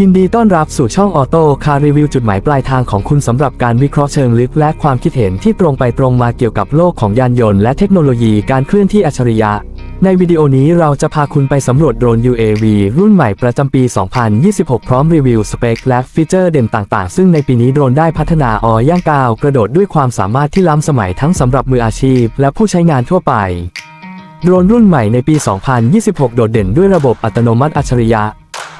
ยินดีต้อนรับสู่ช่องออโต้คารีวิวจุดหมายปลายทางของคุณสำหรับการวิเคราะห์เชิงลึกและความคิดเห็นที่ตรงไปตรงมาเกี่ยวกับโลกของยานยนต์และเทคโนโลยีการเคลื่อนที่อัจฉริยะ ในวิดีโอนี้เราจะพาคุณไปสำรวจโดรน UAV รุ่นใหม่ประจำปี 2026 พร้อมรีวิวสเปคและฟีเจอร์เด่นต่างๆ ซึ่งในปีนี้โดรนได้พัฒนาออย่างก้าวกระโดดด้วยความสามารถที่ล้ำสมัยทั้งสำหรับมืออาชีพ และผู้ใช้งานทั่วไปโดรนรุ่นใหม่ในปี 2026 โดดเด่นด้วยระบบอัตโนมัติอัจฉริยะ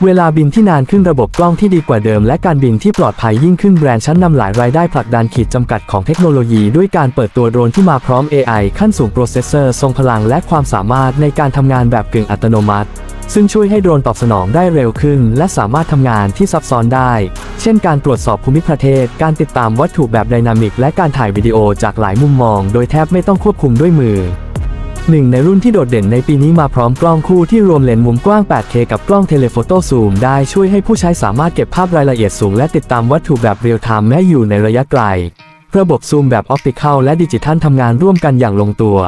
เวลาบินที่นานขึ้นระบบกล้องที่ดีกว่าเดิมและการบินที่ปลอดภัยยิ่งขึ้นแบรนด์ชั้นนำหลายรายได้ผลักดันขีดจำกัดของเทคโนโลยีด้วยการเปิดตัวโดรนที่มาพร้อม AI ขั้นสูงโปรเซสเซอร์ทรงพลังและความสามารถในการทำงานแบบกึ่งอัตโนมัติ ซึ่งช่วยให้โดรนตอบสนองได้เร็วขึ้น และสามารถทำงานที่ซับซ้อนได้ เช่นการตรวจสอบภูมิประเทศ การติดตามวัตถุแบบไดนามิก และการถ่ายวิดีโอจากหลายมุมมอง โดยแทบไม่ต้องควบคุมด้วยมือ หนึ่งในรุ่นที่โดดเด่นในปีนี้มาพร้อมกล้องคู่ที่รวมเลนส์มุมกว้าง 8K กับกล้องเทเลโฟโต้ซูมได้ช่วยให้ผู้ใช้สามารถเก็บภาพรายละเอียดสูงและติดตามวัตถุแบบเรียลไทม์แม้อยู่ในระยะไกล ระบบซูมแบบออปติคอลและดิจิทัลทำงานร่วมกันอย่างลงตัว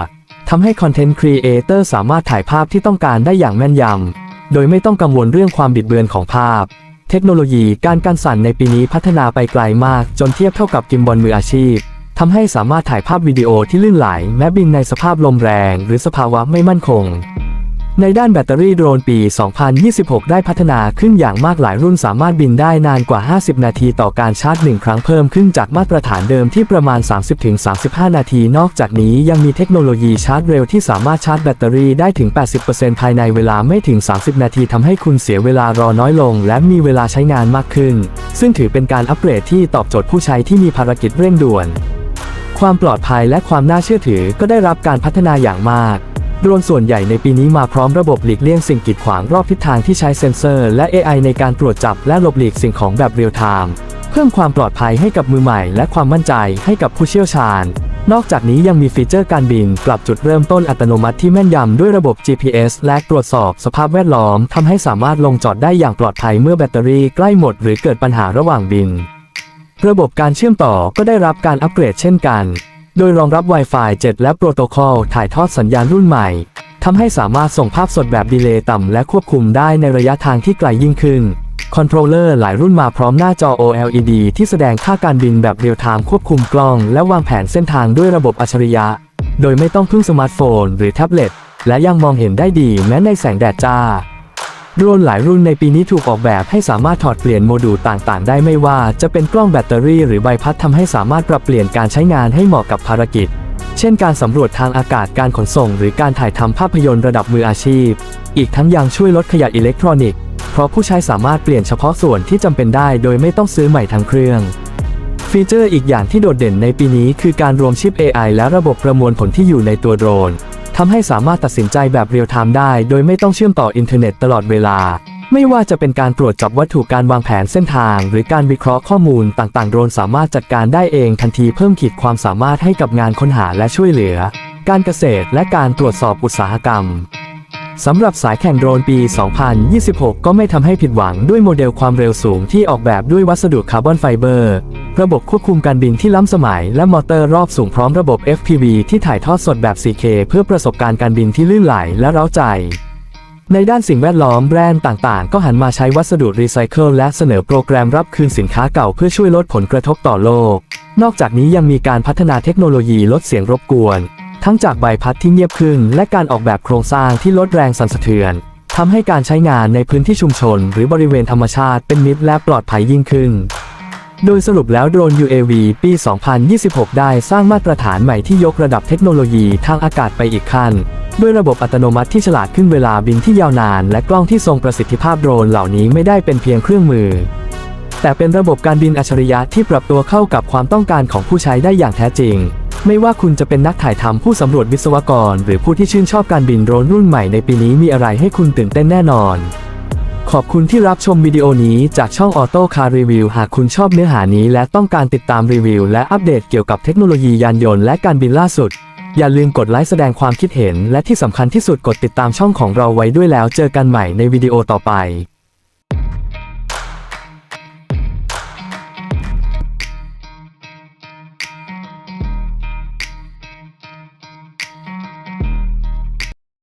ทำให้คอนเทนต์ครีเอเตอร์สามารถถ่ายภาพที่ต้องการได้อย่างแม่นยำ โดยไม่ต้องกังวลเรื่องความบิดเบือนของภาพ เทคโนโลยีการการสั่นในปีนี้พัฒนาไปไกลมาก จนเทียบเท่ากับกิมบอลมืออาชีพ ทำให้สามารถถ่ายภาพวิดีโอที่ลื่นไหลแม้บินในสภาพลมแรง หรือสภาวะไม่มั่นคง ในด้านแบตเตอรี่โดรนปี 2026 ได้พัฒนาขึ้นอย่างมากหลายรุ่นสามารถบินได้นานกว่า 50 นาทีต่อการชาร์จ 1 ครั้งเพิ่มขึ้นจากมาตรฐานเดิมที่ประมาณ 30-35 นาที นอกจากนี้ยังมีเทคโนโลยีชาร์จเร็วที่สามารถชาร์จแบตเตอรี่ได้ถึง 80%ภายในเวลาไม่ถึง 30 นาทีทำให้คุณเสียเวลารอน้อยลง และมีเวลาใช้งานมากขึ้น ซึ่งถือเป็นการอัปเกรดที่ตอบโจทย์ผู้ใช้ที่มีภารกิจเร่งด่วน ความปลอดภัยและความน่าเชื่อถือก็ได้รับการพัฒนาอย่างมาก โดรนส่วนใหญ่ในปีนี้มาพร้อมระบบหลีกเลี่ยงสิ่งกีดขวางรอบทิศทางที่ใช้เซ็นเซอร์ และ AI ในการตรวจจับและหลบหลีกสิ่งของแบบเรียลไทม์ เพิ่มความปลอดภัยให้กับมือใหม่ และความมั่นใจให้กับผู้เชี่ยวชาญ นอกจากนี้ยังมีฟีเจอร์การบิน ปรับจุดเริ่มต้นอัตโนมัติที่แม่นยำด้วยระบบ GPS และตรวจสอบสภาพแวดล้อมทำให้สามารถลงจอดได้อย่างปลอดภัยเมื่อแบตเตอรี่ใกล้หมด หรือเกิดปัญหาระหว่างบิน ระบบการเชื่อมต่อก็ได้รับการอัปเกรดเช่นกัน โดยรองรับ Wi-Fi 7 และโปรโตคอลถ่ายทอดสัญญาณรุ่นใหม่ทำให้สามารถส่งภาพสดแบบดีเลย์ต่ำและควบคุมได้ในระยะทางที่ไกลยิ่งขึ้น คอนโทรลเลอร์หลายรุ่นมาพร้อมหน้าจอ OLED ที่แสดงค่าการบินแบบเรียลไทม์ควบคุมกล้อง และวางแผนเส้นทางด้วยระบบอัจฉริยะ โดยไม่ต้องพึ่งสมาร์ทโฟน หรือแท็บเล็ต และยังมองเห็นได้ดีแม้ในแสงแดดจ้า โดรนหลายรุ่นในปีนี้ถูกออกแบบให้สามารถถอดเปลี่ยนโมดูลต่างๆ ได้ไม่ว่าจะเป็นกล้องแบตเตอรี่หรือใบพัดทำให้สามารถปรับเปลี่ยนการใช้งานให้เหมาะกับภารกิจ เช่นการสำรวจทางอากาศการขนส่ง หรือการถ่ายทำภาพยนตร์ระดับมืออาชีพ อีกทั้งยังช่วยลดขยะอิเล็กทรอนิกส์ เพราะผู้ใช้สามารถเปลี่ยนเฉพาะส่วนที่จำเป็นได้โดยไม่ต้องซื้อใหม่ทั้งเครื่องฟีเจอร์อีกอย่างที่โดดเด่นในปีนี้คือการรวมชิป AI และระบบประมวลผลที่อยู่ในตัวโดรน ทำให้สามารถตัดสินใจแบบเรียลไทม์ได้ โดยไม่ต้องเชื่อมต่ออินเทอร์เน็ตตลอดเวลา ไม่ว่าจะเป็นการตรวจจับวัตถุการวางแผนเส้นทาง หรือการวิเคราะห์ข้อมูลต่างๆ โดรนสามารถจัดการได้เองทันทีเพิ่มขีดความสามารถให้กับงานค้นหาและช่วยเหลือ การเกษตรและการตรวจสอบอุตสาหกรรม สำหรับสายแข่งโดรนปี 2026 ก็ไม่ทำให้ผิดหวังด้วยโมเดลความเร็วสูงที่ออกแบบด้วยวัสดุคาร์บอนไฟเบอร์ ระบบควบคุมการบินที่ล้ำสมัย และมอเตอร์รอบสูงพร้อมระบบ FPV ที่ถ่ายทอดสดแบบ 4K เพื่อประสบการณ์การบินที่ลื่นไหลและเร้าใจ ในด้านสิ่งแวดล้อมแบรนด์ต่างๆ ก็หันมาใช้วัสดุรีไซเคิลและเสนอโปรแกรมรับคืนสินค้าเก่าเพื่อช่วยลดผลกระทบต่อโลก นอกจากนี้ยังมีการพัฒนาเทคโนโลยีลดเสียงรบกวน ทั้งจากใบพัดที่เงียบขึ้น และการออกแบบโครงสร้างที่ลดแรงสั่นสะเทือนทำให้การใช้งานในพื้นที่ชุมชน หรือบริเวณธรรมชาติเป็นมิตรและปลอดภัยยิ่งขึ้น โดยสรุปแล้วโดรน UAV ปี 2026 ได้สร้างมาตรฐานใหม่ที่ยกระดับเทคโนโลยีทางอากาศไปอีกขั้น ด้วยระบบอัตโนมัติที่ฉลาดขึ้นเวลาบินที่ยาวนาน และกล้องที่ทรงประสิทธิภาพโดรนเหล่านี้ไม่ได้เป็นเพียงเครื่องมือ แต่เป็นระบบการบินอัจฉริยะที่ปรับตัวเข้ากับความต้องการของผู้ใช้ได้อย่างแท้จริง ไม่ว่าคุณจะเป็นนักถ่ายทำผู้สำรวจวิศวกร หรือผู้ที่ชื่นชอบการบินโดรนรุ่นใหม่ในปีนี้มีอะไรให้คุณตื่นเต้นแน่นอน ขอบคุณที่รับชมวิดีโอนี้จากช่องออโต้คาร์รีวิวหากคุณชอบเนื้อหานี้และต้องการติดตามรีวิว และอัปเดตเกี่ยวกับเทคโนโลยียานยนต์และการบินล่าสุด อย่าลืมกดไลค์แสดงความคิดเห็น และที่สำคัญที่สุดกดติดตามช่องของเราไว้ด้วยแล้วเจอกันใหม่ในวิดีโอต่อไป